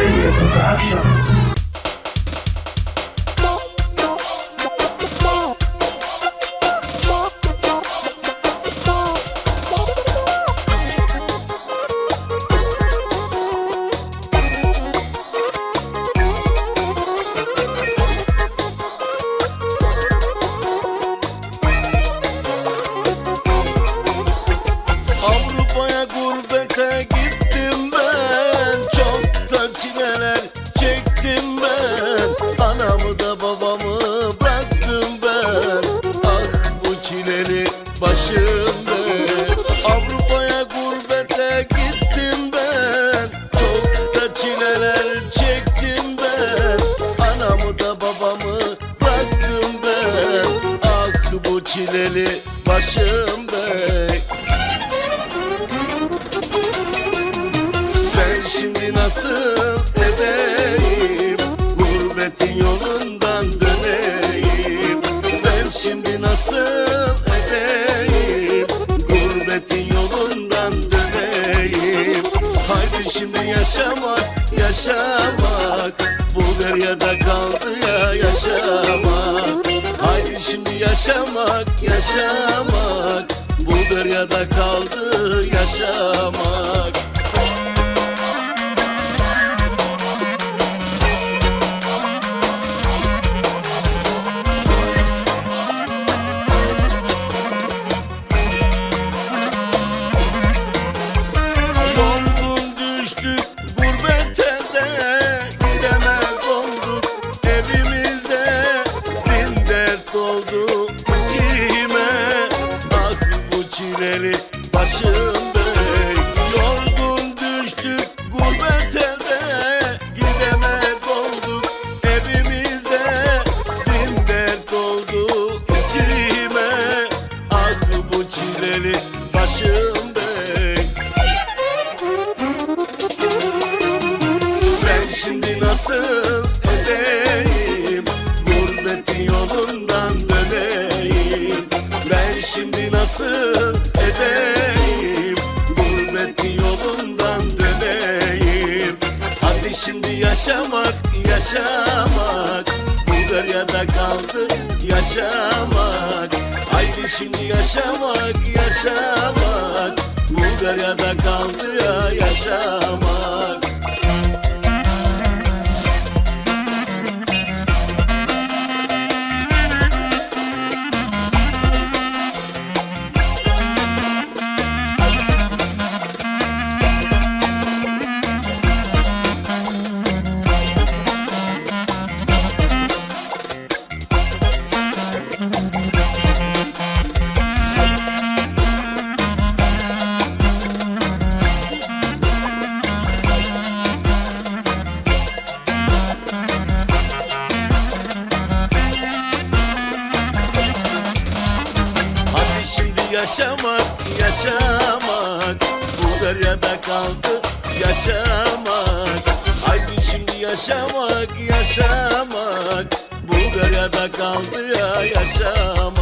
Media Productions. Avrupa'ya gurbete da çileler çektim ben. Anamı da babamı bıraktım ben. Ah bu çileli başım ben Avrupa'ya gurbete gittim ben. Çok da çileler çektim ben. Anamı da babamı bıraktım ben. Ah bu çileli başım ben Ben şimdi nasıl yaşamak, yaşamak. Bu deryada kaldı ya yaşamak. Haydi şimdi yaşamak, yaşamak. Bu deryada kaldı yaşamak dert oldu içime. Ah bu çileli başım bey Yorgun düştük gurbete de. Gidemez olduk evimize. Bin dert oldu içime. Ah bu çileli başım Ben şimdi nasıl edeyim Nasıl edeyim? Gurbetin yolundan döneyim. Hadi şimdi yaşamak, yaşamak. Bu deryada kaldı yaşamak. Haydi şimdi yaşamak, yaşamak. Bu deryada kaldı ya yaşamak yaşamak, yaşamak. Bu deryada kaldı yaşamak. Haydi şimdi yaşamak, yaşamak. Bu deryada kaldı ya yaşamak